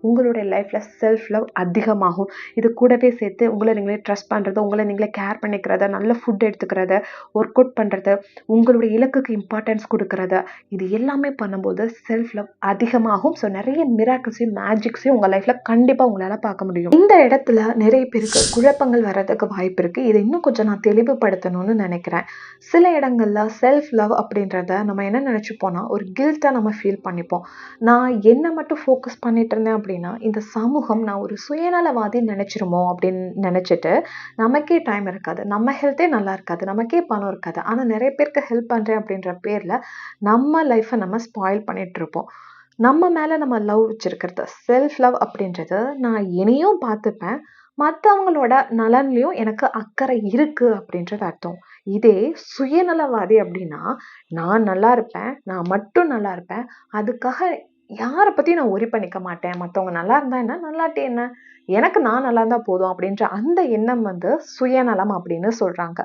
உங்களுடைய லைஃப்பில் செல்ஃப் லவ் அதிகமாகும். இது கூடவே சேர்த்து உங்களை நீங்களே ட்ரஸ்ட் பண்ணுறது உங்களை நீங்களே கேர் பண்ணிக்கிறத நல்ல ஃபுட் எடுத்துக்கிறத ஒர்க் அவுட் பண்ணுறது உங்களுடைய இலக்குக்கு இம்பார்ட்டன்ஸ் கொடுக்கறத. இது எல்லாமே பண்ணும்போது செல்ஃப் லவ் அதிகமாகும். ஸோ நிறைய மிராக்கிள்ஸையும் மேஜிக்ஸையும் உங்கள் லைஃப்பில் கண்டிப்பாக உங்களால் பார்க்க முடியும். இந்த இடத்துல நிறைய பேருக்கு குழப்பங்கள் வர்றதுக்கு வாய்ப்பு இருக்குது இதை இன்னும் கொஞ்சம் நான் தெளிவுபடுத்தணும்னு நினைக்கிறேன். சில இடங்களில் செல்ஃப் லவ் அப்படின்றத நம்ம என்ன நினச்சிப்போம்னா ஒரு கில்ட்டாக நம்ம ஃபீல் பண்ணிப்போம். நான் என்ன மட்டும் ஃபோக்கஸ் பண்ணிட்டு இருந்தேன் அப்படின்னா இந்த சமூகம் நான் ஒரு சுயநலவாதி நினச்சிருமோ அப்படின்னு நினச்சிட்டு நமக்கே டைம் இருக்காது. நம்ம ஹெல்த்தே நல்லா இருக்காது. நமக்கே பணம் இருக்காது. ஆனால் நிறைய பேருக்கு ஹெல்ப் பண்ணுறேன் அப்படின்ற பேரில் நம்ம லைஃப்பை நம்ம ஸ்பாயில் பண்ணிட்டு இருப்போம். நம்ம மேலே நம்ம லவ் வச்சுருக்கிறது. செல்ஃப் லவ் அப்படின்றது நான் என்னையும் பார்த்துப்பேன். மற்றவங்களோட நலன்லையும் எனக்கு அக்கறை இருக்குது அப்படின்றது அர்த்தம். இதே சுயநலவாதி அப்படின்னா நான் நல்லா இருப்பேன் நான் மட்டும் நல்லா இருப்பேன் அதுக்காக யாரை பற்றியும் நான் ஒரி பண்ணிக்க மாட்டேன். மற்றவங்க நல்லா இருந்தா என்ன? நல்லாட்டி என்ன? எனக்கு நான் நல்லா இருந்தால் போதும் அப்படின்ற அந்த எண்ணம் வந்து சுயநலம் அப்படின்னு சொல்கிறாங்க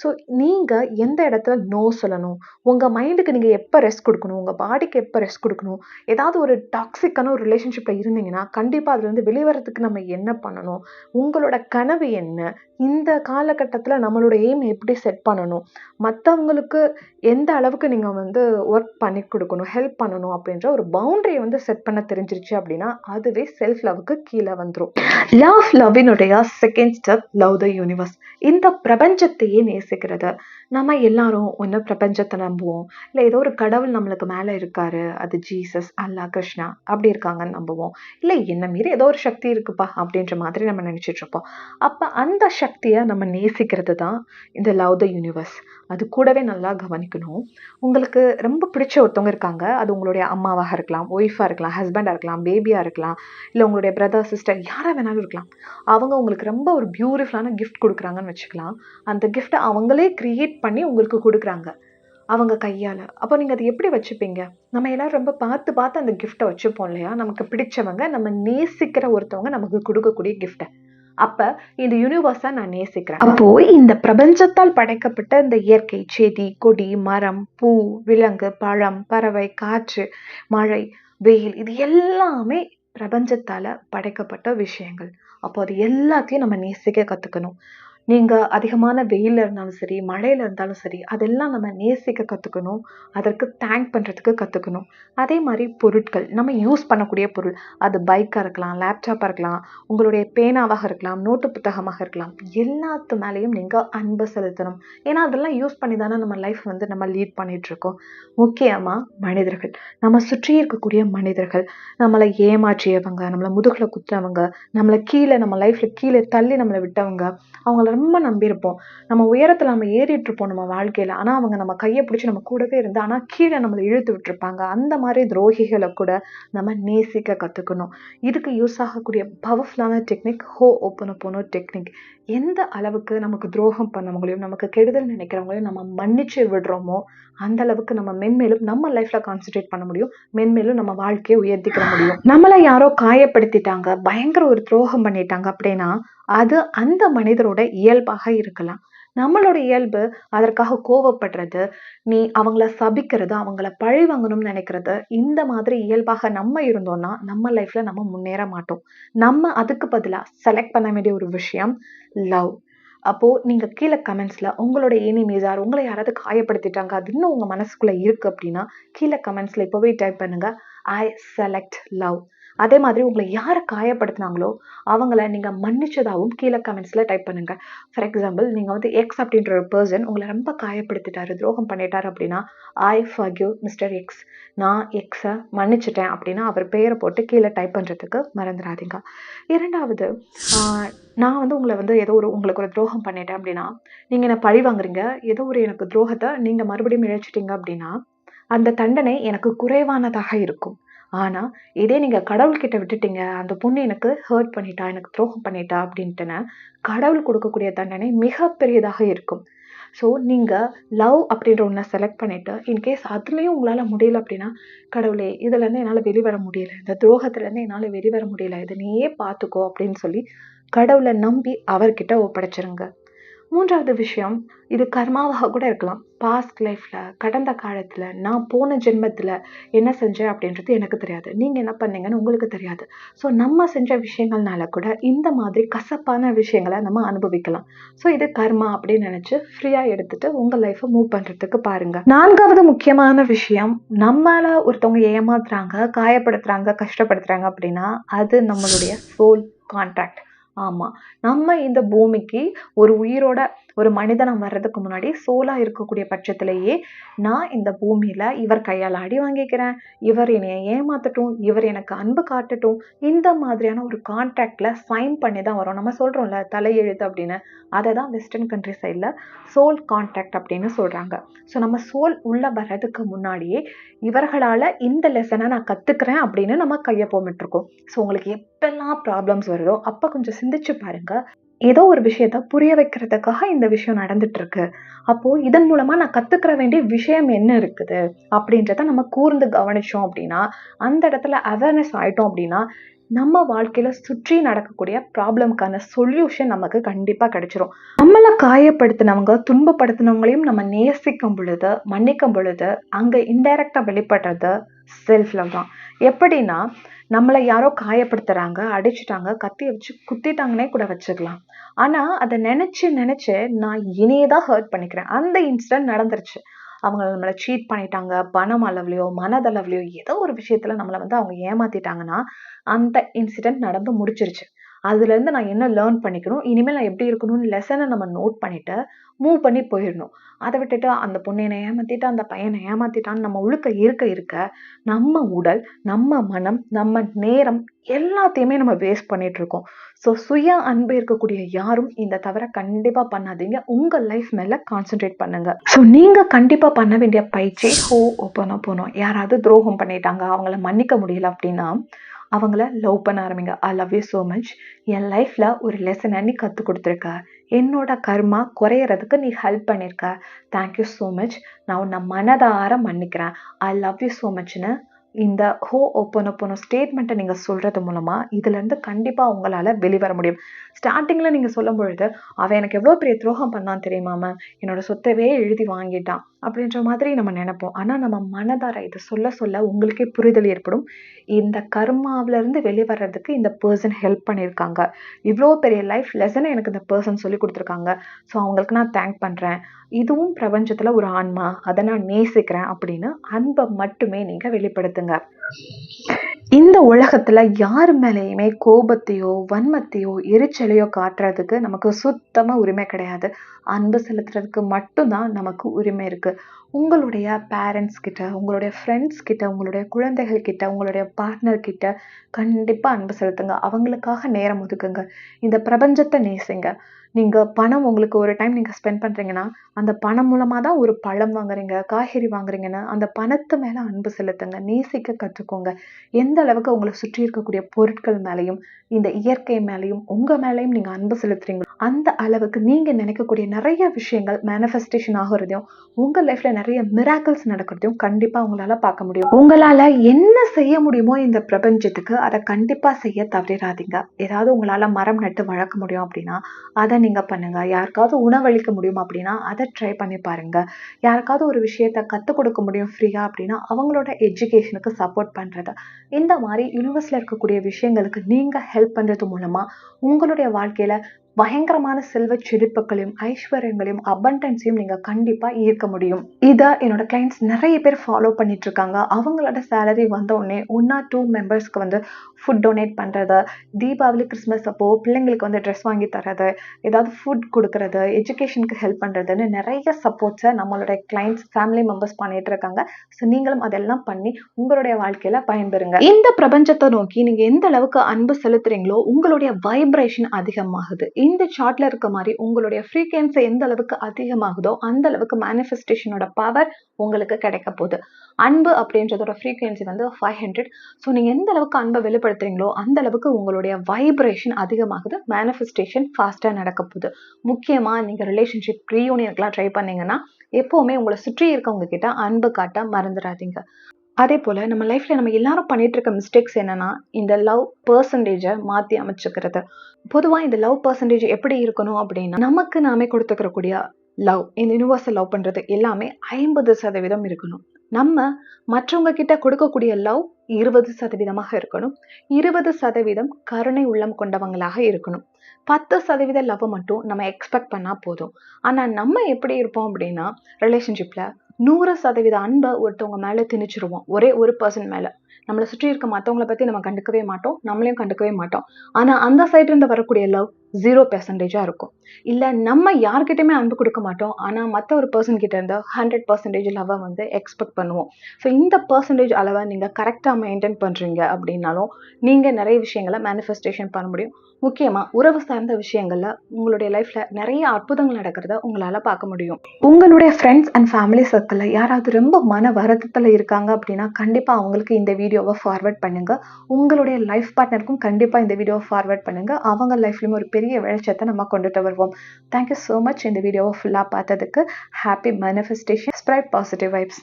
ஸோ நீங்கள் எந்த இடத்துல நோ சொல்லணும்? உங்கள் மைண்டுக்கு நீங்கள் எப்போ ரெஸ்ட் கொடுக்கணும்? உங்கள் பாடிக்கு எப்போ ரெஸ்ட் கொடுக்கணும்? ஏதாவது ஒரு டாக்ஸிக்கான ஒரு ரிலேஷன்ஷிப்பில் இருந்தீங்கன்னா கண்டிப்பாக அதுலேருந்து வெளிவரத்துக்கு நம்ம என்ன பண்ணணும்? உங்களோட கனவு என்ன? இந்த காலகட்டத்தில் நம்மளோட எய்ம் எப்படி செட் பண்ணணும்? மற்றவங்களுக்கு எந்த அளவுக்கு நீங்கள் வந்து ஒர்க் பண்ணி கொடுக்கணும்? ஹெல்ப் பண்ணணும் அப்படின்ற ஒரு பவுண்டரியை வந்து செட் பண்ண தெரிஞ்சிருச்சு அப்படின்னா அதுவே செல்ஃப் லவ்வுக்கு கீழே வந்துடும் love லவ்வினுடைய second step love the universe இந்த பிரபஞ்சத்தையே நேசிக்கிறது. நம்ம எல்லாரும் ஒன்று பிரபஞ்சத்தை நம்புவோம். இல்லை ஏதோ ஒரு கடவுள் நம்மளுக்கு மேலே இருக்காரு. அது ஜீசஸ் அல்லா கிருஷ்ணா. அப்படி இருக்காங்கன்னு நம்புவோம். இல்லை என்ன மீறி ஏதோ ஒரு சக்தி இருக்குப்பா அப்படின்ற மாதிரி நம்ம நினச்சிட்ருப்போம் அப்போ அந்த சக்தியை நம்ம நேசிக்கிறது தான் இந்த லவ் த யூனிவர்ஸ் அது கூடவே நல்லா கவனிக்கணும். உங்களுக்கு ரொம்ப பிடிச்ச ஒருத்தவங்க இருக்காங்க. அது உங்களுடைய அம்மாவாக இருக்கலாம் ஒய்ஃபாக இருக்கலாம் ஹஸ்பண்டாக இருக்கலாம் பேபியாக இருக்கலாம் இல்லை உங்களுடைய பிரதர் சிஸ்டர் யாராக வேணாலும் இருக்கலாம். அவங்க உங்களுக்கு ரொம்ப ஒரு பியூட்டிஃபுல்லான கிஃப்ட் கொடுக்குறாங்கன்னு வச்சுக்கலாம். அந்த கிஃப்ட்டை அவங்களே க்ரியேட் பண்ணி உங்களுக்கு கொடுக்குறாங்க. அவங்க கையால். அப்போ நீங்கள் அதை எப்படி வச்சுப்பீங்க? நம்ம எல்லோரும் ரொம்ப பார்த்து பார்த்து அந்த கிஃப்ட்டை வச்சுப்போம் இல்லையா? நமக்கு பிடிச்சவங்க நம்ம நேசிக்கிற ஒருத்தவங்க நமக்கு கொடுக்கக்கூடிய கிஃப்ட்டை அப்ப இந்த யூனிவர்ஸை நான் நேசிக்கிறேன். அப்போ இந்த பிரபஞ்சத்தால் படைக்கப்பட்ட இந்த இயற்கை செடி கொடி மரம் பூ விலங்கு பழம் பறவை காற்று மழை வெயில் இது எல்லாமே பிரபஞ்சத்தால படைக்கப்பட்ட விஷயங்கள். அப்போ அது எல்லாத்தையும் நம்ம நேசிக்க கத்துக்கணும். நீங்கள் அதிகமான வெயிலில் இருந்தாலும் சரி மழையில் இருந்தாலும் சரி அதெல்லாம் நம்ம நேசிக்க கற்றுக்கணும் அதற்கு தேங்க் பண்ணுறதுக்கு கற்றுக்கணும் அதே மாதிரி பொருட்கள் நம்ம யூஸ் பண்ணக்கூடிய பொருள் அது பைக்காக இருக்கலாம் லேப்டாப்பாக இருக்கலாம் உங்களுடைய பேனாவாக இருக்கலாம் நோட்டு புத்தகமாக இருக்கலாம் எல்லாத்து மேலேயும் நீங்கள் அன்பு செலுத்தணும். ஏன்னா அதெல்லாம் யூஸ் பண்ணி தானே நம்ம லைஃப் வந்து நம்ம லீட் பண்ணிகிட்ருக்கோம் முக்கியமாக மனிதர்கள். நம்ம சுற்றி இருக்கக்கூடிய மனிதர்கள். நம்மளை ஏமாற்றியவங்க நம்மளை முதுகில் குத்துறவங்க நம்மளை கீழே நம்ம லைஃப்பில் கீழே தள்ளி நம்மளை விட்டவங்க அவங்கள ரொம்ப நம்பியிருப்போம். நம்ம உயரத்தில் நம்ம ஏறிட்டு இருப்போம் நம்ம வாழ்க்கையில். ஆனால் அவங்க நம்ம கையை பிடிச்சி நம்ம கூடவே இருந்து ஆனால் கீழே நம்மளை இழுத்து விட்டுருப்பாங்க. அந்த மாதிரி துரோகிகளை கூட நம்ம நேசிக்க கற்றுக்கணும் இதுக்கு யூஸ் ஆகக்கூடிய பவர்ஃபுல்லான டெக்னிக் ஹோ ஓப்பன் போனோ டெக்னிக் எந்த அளவுக்கு நமக்கு துரோகம் பண்ணவங்களையும் நமக்கு கெடுதல் நினைக்கிறவங்களையும் நம்ம மன்னிச்சு விடுறோமோ அந்த அளவுக்கு நம்ம மென்மேலும் நம்ம லைஃப்ல கான்சென்ட்ரேட் பண்ண முடியும். மென்மேலும் நம்ம வாழ்க்கையை உயர்த்திக்கிற முடியும். நம்மளை யாரோ காயப்படுத்திட்டாங்க பயங்கர ஒரு துரோகம் பண்ணிட்டாங்க அப்படின்னா அது அந்த மனிதரோட இயல்பாக இருக்கலாம். நம்மளோட இயல்பு அதற்காக கோவப்படுறது நீ அவங்கள சபிக்கிறது அவங்கள பழி வாங்கணும்னு நினைக்கிறது இந்த மாதிரி இயல்பாக நம்ம இருந்தோம்னா நம்ம லைஃப்ல நம்ம முன்னேற மாட்டோம். நம்ம அதுக்கு பதிலாக செலக்ட் பண்ண வேண்டிய ஒரு விஷயம் லவ் அப்போ நீங்க கீழே கமெண்ட்ஸ்ல உங்களோட எனிமீஸ் யார் உங்களை யாராவது காயப்படுத்திட்டாங்க அது இன்னும் உங்க மனசுக்குள்ள இருக்கு அப்படின்னா கீழே கமெண்ட்ஸ்ல இப்போவே டைப் பண்ணுங்க ஐ செலக்ட் லவ் அதே மாதிரி உங்களை யாரை காயப்படுத்தினாங்களோ அவங்கள நீங்கள் மன்னிச்சதாகவும் கீழே கமெண்ட்ஸில் டைப் பண்ணுங்கள் ஃபார் எக்ஸாம்பிள் நீங்கள் வந்து எக்ஸ் அப்படின்ற ஒரு பர்சன் உங்களை ரொம்ப காயப்படுத்திட்டாரு துரோகம் பண்ணிட்டார் அப்படின்னா ஐ ஃபர்கியூ மிஸ்டர் எக்ஸ் நான் எக்ஸை மன்னிச்சிட்டேன் அப்படின்னா அவர் பெயரை போட்டு கீழே டைப் பண்ணுறதுக்கு மறந்துடாதீங்க இரண்டாவது நான் வந்து உங்களை வந்து ஏதோ ஒரு உங்களுக்கு ஒரு துரோகம் பண்ணிட்டேன் அப்படின்னா நீங்கள் என்னை பழி வாங்குறீங்க. ஏதோ ஒரு எனக்கு துரோகத்தை நீங்கள் மறுபடியும் இழைச்சிட்டீங்க அப்படின்னா அந்த தண்டனை எனக்கு குறைவானதாக இருக்கும். ஆனால் இதே நீங்கள் கடவுள்கிட்ட விட்டுட்டீங்க. அந்த பொண்ணு எனக்கு ஹர்ட் பண்ணிட்டா எனக்கு துரோகம் பண்ணிட்டா அப்படின்ட்டுன்னு கடவுள் கொடுக்கக்கூடிய தண்டனை மிகப்பெரியதாக இருக்கும். ஸோ நீங்கள் லவ் அப்படின்ற ஒன்றை செலக்ட் பண்ணிவிட்டு இன்கேஸ் அதுலேயும் உங்களால் முடியல அப்படின்னா கடவுளே இதுலேருந்து என்னால் வெளிவர முடியல. இந்த துரோகத்துலேருந்து என்னால் வெளிவர முடியல. இதை நீயே பார்த்துக்கோ அப்படின்னு சொல்லி கடவுளை நம்பி அவர்கிட்ட ஒப்படைச்சிருங்க. மூன்றாவது விஷயம் இது கர்மாவாக கூட இருக்கலாம். பாஸ்ட் லைஃப்பில் கடந்த காலத்தில் நான் போன ஜென்மத்தில் என்ன செஞ்சேன் அப்படின்றது எனக்கு தெரியாது. நீங்கள் என்ன பண்ணீங்கன்னு உங்களுக்கு தெரியாது. ஸோ நம்ம செஞ்ச விஷயங்கள்னால கூட இந்த மாதிரி கசப்பான விஷயங்களை நம்ம அனுபவிக்கலாம். ஸோ இது கர்மா அப்படின்னு நினச்சி ஃப்ரீயாக எடுத்துகிட்டு உங்கள் லைஃப்பை மூவ் பண்ணுறதுக்கு பாருங்கள் நான்காவது முக்கியமான விஷயம் நம்மளால் ஒருத்தவங்க ஏமாத்துறாங்க காயப்படுத்துறாங்க கஷ்டப்படுத்துகிறாங்க அப்படின்னா அது நம்மளுடைய சோல் கான்ட்ராக்ட் ஆமாம் நம்ம இந்த பூமிக்கு ஒரு உயிரோட ஒரு மனிதனம் வர்றதுக்கு முன்னாடி சோலா இருக்கக்கூடிய பட்சத்திலேயே நான் இந்த பூமியில் இவர் கையால் அடி வாங்கிக்கிறேன். இவர் என்னை ஏமாத்தட்டும் இவர் எனக்கு அன்பு காட்டட்டும். இந்த மாதிரியான ஒரு கான்ட்ராக்டில் சைன் பண்ணி தான் வரும். நம்ம சொல்கிறோம்ல தலையெழுத்து அப்படின்னு. அதை தான் வெஸ்டர்ன் கண்ட்ரி சைடில் சோல் கான்ட்ராக்ட் அப்படின்னு சொல்கிறாங்க ஸோ நம்ம சோல் உள்ளே வர்றதுக்கு முன்னாடியே இவர்களால் இந்த லெசனை நான் கற்றுக்கிறேன் அப்படின்னு நம்ம கையை போமிட்டுருக்கோம். ஸோ உங்களுக்கு எப்பெல்லாம் ப்ராப்ளம்ஸ் வருதோ அப்போ கொஞ்சம் சிந்திச்சு பாருங்க. ஏதோ ஒரு விஷயத்த புரிய வைக்கிறதுக்காக இந்த விஷயம் நடந்துட்டு இருக்கு அப்போ இதன் மூலமா நான் கத்துக்கிற வேண்டிய விஷயம் என்ன இருக்குது? அப்படின்றத நம்ம கூர்ந்து கவனிச்சோம் அப்படின்னா அந்த இடத்துல அவேர்னஸ் ஆயிட்டோம் அப்படின்னா நம்ம வாழ்க்கையில சுற்றி நடக்கக்கூடிய ப்ராப்ளம்க்கான சொல்யூஷன் நமக்கு கண்டிப்பா கிடைச்சிரும். நம்மளை காயப்படுத்தினவங்க துன்பப்படுத்தினவங்களையும் நம்ம நேசிக்கும் பொழுது மன்னிக்கும் பொழுது அங்க இன்டைரக்டா வெளிப்படுறது செல்ஃப் லவ் தான். எப்படின்னா நம்மளை யாரோ காயப்படுத்துறாங்க அடிச்சிட்டாங்க கத்தியை வச்சு குத்திட்டாங்கன்னே கூட வச்சுக்கலாம். ஆனா அதை நினைச்சு நினைச்சு நான் இனியதான் ஹர்ட் பண்ணிக்கிறேன். அந்த இன்சிடென்ட் நடந்துருச்சு. அவங்க நம்மளை சீட் பண்ணிட்டாங்க பணம் அளவுலையோ மனதளவுலையோ ஏதோ ஒரு விஷயத்துல நம்மளை வந்து அவங்க ஏமாத்திட்டாங்கன்னா அந்த இன்சிடென்ட் நடந்து முடிச்சிருச்சு. அதுலேருந்து நான் என்ன லேர்ன் பண்ணிக்கணும்? இனிமேல் நான் எப்படி இருக்கணும்னு லெசனை நம்ம நோட் பண்ணிவிட்டு மூவ் பண்ணி போயிடணும். அதை விட்டுட்டு அந்த பொண்ணை என்னை அந்த பையனை ஏமாத்திட்டான்னு நம்ம உழுக்க இருக்க இருக்க நம்ம உடல் நம்ம மனம் நம்ம நேரம் எல்லாத்தையுமே நம்ம வேஸ்ட் பண்ணிட்டு இருக்கோம். ஸோ சுய அன்பு இருக்கக்கூடிய யாரும் இந்த தவிர கண்டிப்பாக பண்ணாதீங்க. உங்கள் லைஃப் மேலே கான்சென்ட்ரேட் பண்ணுங்க. ஸோ நீங்கள் கண்டிப்பாக பண்ண வேண்டிய பயிற்சி ஹோ ஓப்பனாக போகணும் யாராவது துரோகம் பண்ணிட்டாங்க அவங்கள மன்னிக்க முடியல அப்படின்னா அவங்கள லவ் பண்ண ஆரம்பிங்க. I love you so much என் லைஃப்ல ஒரு லெசனை நீ கற்றுக் கொடுத்துருக்க. என்னோட கர்மா குறையறதுக்கு நீ ஹெல்ப் பண்ணியிருக்க தேங்க்யூ ஸோ மச் நான் உன்னை மனதார மன்னிக்கிறேன். ஐ லவ் யூ ஸோ மச்னு இந்த ஹோ ஓப்பன் ஓப்பனோ ஸ்டேட்மெண்ட்டை நீங்கள் சொல்கிறது மூலமாக இதுலேருந்து கண்டிப்பாக உங்களால் வெளிவர முடியும். ஸ்டார்டிங்கில் நீங்கள் சொல்லும் பொழுது அவன் எனக்கு எவ்வளோ பெரிய துரோகம் பண்ணான் தெரியுமா மேம் என்னோடய சொத்தவே எழுதி வாங்கிட்டான். அப்படின்ற மாதிரி நம்ம நினைப்போம். ஆனால் நம்ம மனதார இதை சொல்ல சொல்ல உங்களுக்கே புரிதல் ஏற்படும். இந்த கர்மாவிலேருந்து வெளிவரதுக்கு இந்த பர்சன் ஹெல்ப் பண்ணியிருக்காங்க. இவ்வளோ பெரிய லைஃப் லெசனை எனக்கு இந்த பர்சன் சொல்லி கொடுத்துருக்காங்க. ஸோ அவங்களுக்கு நான் தேங்க் பண்ணுறேன் இதுவும் பிரபஞ்சத்தில் ஒரு ஆன்மா. அதை நான் நேசிக்கிறேன் அப்படின்னு அன்பை மட்டுமே நீங்கள் வெளிப்படுத்துங்க. இந்த உலகத்துல யார் மேலேயுமே கோபத்தையோ வன்மத்தையோ எரிச்சலையோ காட்டுறதுக்கு நமக்கு சுத்தமா உரிமை கிடையாது. அன்பு செலுத்துறதுக்கு மட்டும்தான் நமக்கு உரிமை இருக்கு. உங்களுடைய பேரண்ட்ஸ் கிட்ட உங்களுடைய ஃப்ரெண்ட்ஸ் கிட்ட உங்களுடைய குழந்தைகள் கிட்ட உங்களுடைய பார்ட்னர் கிட்ட கண்டிப்பா அன்பு செலுத்துங்க. அவங்களுக்காக நேரம் ஒதுக்குங்க. இந்த பிரபஞ்சத்தை நேசிங்க. நீங்கள் பணம் உங்களுக்கு ஒரு டைம் நீங்கள் ஸ்பெண்ட் பண்ணுறீங்கன்னா அந்த பணம் மூலமாக தான் ஒரு பழம் வாங்குறீங்க காய்கறி வாங்குறீங்கன்னா அந்த பணத்து மேலே அன்பு செலுத்துங்க நேசிக்க கற்றுக்கோங்க. எந்த அளவுக்கு உங்களை சுற்றி இருக்கக்கூடிய பொருட்கள் மேலேயும் இந்த இயற்கை மேலேயும் உங்கள் மேலையும் நீங்கள் அன்பு செலுத்துறீங்களோ அந்த அளவுக்கு நீங்கள் நினைக்கக்கூடிய நிறைய விஷயங்கள் மேனிஃபெஸ்டேஷன் ஆகுறதையும் உங்கள் லைஃப்பில் நிறைய மிராக்கிள்ஸ் நடக்கிறதையும் கண்டிப்பாக உங்களால் பார்க்க முடியும். உங்களால் என்ன செய்ய முடியுமோ இந்த பிரபஞ்சத்துக்கு அதை கண்டிப்பாக செய்ய தவறிடாதீங்க ஏதாவது உங்களால் மரம் நட்டு வளர்க்க முடியும் அப்படின்னா அதை நீங்கள் பண்ணுங்க. யாருக்காவது உணவளிக்க முடியும் அப்படின்னா அதை ட்ரை பண்ணி பாருங்க. யாருக்காவது ஒரு விஷயத்த கற்றுக் கொடுக்க முடியும் ஃப்ரீயா அப்படின்னா அவங்களோட எஜுகேஷனுக்கு சப்போர்ட் பண்ணுறது இந்த மாதிரி யூனிவர்ஸில் இருக்கக்கூடிய விஷயங்களுக்கு நீங்க ஹெல்ப் பண்றது மூலமா உங்களுடைய வாழ்க்கையில பயங்கரமான செல்வ செழிப்புகளையும் ஐஸ்வர்யங்களையும் அபண்டன்ஸையும் நீங்க கண்டிப்பா ஈர்க்க முடியும். இதை என்னோட கிளைண்ட்ஸ் நிறைய பேர் ஃபாலோ பண்ணிட்டு இருக்காங்க அவங்களோட சேலரி வந்த உடனே ஒன் ஆர் டூ மெம்பர்ஸ்க்கு வந்து ஃபுட் டொனேட் பண்றது தீபாவளி கிறிஸ்மஸ் அப்போ பிள்ளைங்களுக்கு வந்து ட்ரெஸ் வாங்கி தரது ஏதாவது ஃபுட் கொடுக்கறது எஜுகேஷனுக்கு ஹெல்ப் பண்றதுன்னு நிறைய சப்போர்ட்ஸை நம்மளோட கிளைண்ட்ஸ் ஃபேமிலி மெம்பர்ஸ் பண்ணிட்டு இருக்காங்க ஸோ நீங்களும் அதெல்லாம் பண்ணி உங்களுடைய வாழ்க்கையில பயன்பெறுங்க. இந்த பிரபஞ்சத்தை நோக்கி நீங்க எந்த அளவுக்கு அன்பு செலுத்துறீங்களோ உங்களுடைய வைப்ரேஷன் அதிகமாகுது. இந்த சார்ட்ல இருக்க மாதிரி உங்களுடைய ஃப்ரீக்வன்சி எந்த அளவுக்கு அதிகமாகுதோ அந்த அளவுக்கு மேனிஃபெஸ்டேஷனோட பவர் உங்களுக்கு கிடைக்க போகுது. அன்பு அப்படின்றதோட ஃப்ரீக்வன்சி வந்து ஃபைவ் ஹண்ட்ரட் ஸோ நீங்கள் எந்த அளவுக்கு அன்பை வெளிப்படுத்துறீங்களோ அந்த அளவுக்கு உங்களுடைய வைப்ரேஷன் அதிகமாகுது மேனிஃபெஸ்டேஷன் ஃபாஸ்ட்டாக நடக்க போகுது. முக்கியமாக நீங்கள் ரிலேஷன்ஷிப் ரீயூனியனுக்குலாம் ட்ரை பண்ணீங்கன்னா எப்போவுமே உங்களை சுற்றி இருக்கவங்க கிட்ட அன்பு காட்ட மறந்துடாதீங்க. அதே போல் நம்ம லைஃப்பில் நம்ம எல்லாரும் பண்ணிகிட்ருக்க இருக்க மிஸ்டேக்ஸ் என்னென்னா இந்த லவ் பர்சன்டேஜை மாற்றி அமைச்சுக்கிறது. பொதுவாக இந்த லவ் பர்சன்டேஜ் எப்படி இருக்கணும் அப்படின்னா நமக்கு நாமே கொடுத்துக்கிறக்கூடிய லவ் இந்த யூனிவர்ஸை லவ் பண்ணுறது எல்லாமே ஐம்பது சதவீதம் இருக்கணும். நம்ம மற்றவங்க கிட்ட கொடுக்கக்கூடிய லவ் இருபது சதவீதமாக இருக்கணும். இருபது சதவீதம் கருணை உள்ளம் கொண்டவங்களாக இருக்கணும். பத்து சதவீத லவ் மட்டும் நம்ம எக்ஸ்பெக்ட் பண்ணால் போதும். ஆனால் நம்ம எப்படி இருப்போம் அப்படின்னா ரிலேஷன்ஷிப்பில் நூறு சதவீத அன்பை ஒருத்தவங்க மேலே திணிச்சிருவோம். ஒரே ஒரு பர்சன் மேலே. நம்மளை சுற்றி இருக்க மற்றவங்களை பற்றி நம்ம கண்டுக்கவே மாட்டோம். நம்மளையும் கண்டுக்கவே மாட்டோம். ஆனால் அந்த சைட்லேருந்து வரக்கூடிய லவ் ஜீரோ பெர்சன்டேஜாக இருக்கும். இல்லை நம்ம யார்கிட்டையுமே அன்பு கொடுக்க மாட்டோம். ஆனால் மற்ற ஒரு பர்சன் கிட்ட இருந்து ஹண்ட்ரட் பர்சன்டேஜ் லவ்வை வந்து எக்ஸ்பெக்ட் பண்ணுவோம். ஸோ இந்த பர்சன்டேஜ் அளவை நீங்கள் கரெக்டாக மெயின்டைன் பண்ணுறீங்க அப்படின்னாலும் நீங்கள் நிறைய விஷயங்களை மேனிஃபெஸ்டேஷன் பண்ண முடியும். முக்கியமாக உறவு சார்ந்த விஷயங்களில் உங்களுடைய லைஃப்பில் நிறைய அற்புதங்கள் நடக்கிறத உங்களால் பார்க்க முடியும். உங்களுடைய ஃப்ரெண்ட்ஸ் அண்ட் ஃபேமிலி சர்க்கிளில் யாராவது ரொம்ப மன வருத்தத்தில் இருக்காங்க அப்படின்னா கண்டிப்பாக அவங்களுக்கு இந்த வீடியோவை ஃபார்வர்ட் பண்ணுங்கள் உங்களுடைய லைஃப் பார்ட்னருக்கும் கண்டிப்பாக இந்த வீடியோவை ஃபார்வர்ட் பண்ணுங்க. அவங்க லைஃப்லையும் ஒரு பெரிய பெரிய வெளிச்சத்தை நம்ம கொண்டுட்டு வருவோம். தேங்க்யூ ஸோ மச் இந்த வீடியோவை ஃபுல்லாக பார்த்ததுக்கு. Happy manifestation spirit positive vibes